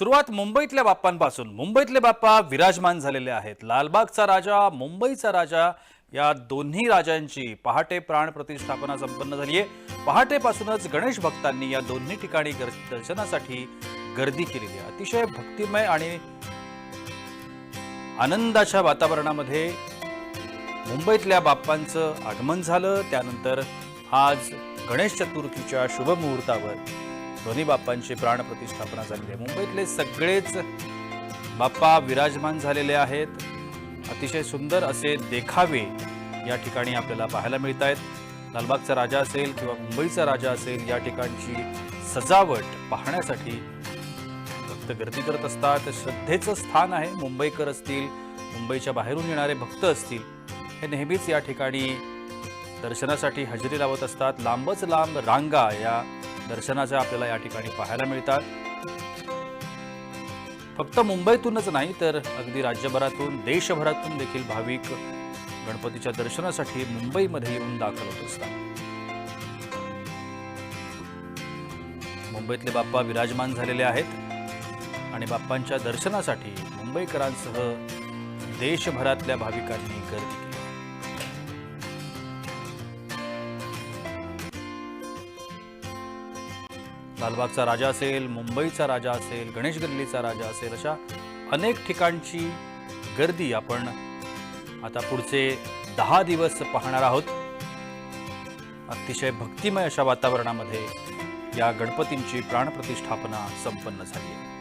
सुरुवात मुंबईतल्या बाप्पांपासून. मुंबईतले बाप्पा विराजमान झालेले आहेत. लालबागचा राजा मुंबईचा राजा या दोन्ही राजांची पहाटे प्राण प्रतिष्ठापना संपन्न झाली आहे. पहाटेपासूनच गणेश भक्तांनी या दोन्ही ठिकाणी दर्शनासाठी गर्दी केलेली आहे. अतिशय भक्तिमय आणि आनंदाच्या वातावरणामध्ये मुंबईतल्या बाप्पांचं आगमन झालं. त्यानंतर आज गणेश चतुर्थीच्या शुभमुहूर्तावर दोन्ही बाप्पांची प्राणप्रतिष्ठापना झालेली आहे. मुंबईतले सगळेच बाप्पा विराजमान झालेले आहेत. अतिशय सुंदर असे देखावे या ठिकाणी आपल्याला पाहायला मिळत आहेत लालबागचा राजा असेल किंवा मुंबईचा राजा असेल या ठिकाणची सजावट पाहण्यासाठी भक्त गर्दी करत असतात. श्रद्धेचं स्थान आहे. मुंबईकर असतील मुंबईच्या बाहेरून येणारे भक्त असतील हे नेहमीच या ठिकाणी दर्शनासाठी हजेरी लावत असतात. लांबच लांब रांगा या दर्शनाच्या आपल्याला या ठिकाणी पाहायला मिळतात. फक्त मुंबईतूनच नाही तर अगदी राज्यभरातून देशभरातून देखील भाविक गणपतीच्या दर्शनासाठी मुंबईमध्ये येऊन दाखल होत असतात. मुंबईतले बाप्पा विराजमान झालेले आहेत आणि बाप्पांच्या दर्शनासाठी मुंबईकरांसह देशभरातल्या भाविकांनी गर्दी केली. लालबागचा राजा असेल मुंबईचा राजा असेल गणेश गल्लीचा राजा असेल अशा अनेक ठिकाणची गर्दी आपण आता पुढचे दहा दिवस पाहणार आहोत. अतिशय भक्तिमय अशा वातावरणामध्ये या गणपतींची प्राणप्रतिष्ठापना संपन्न झाली आहे.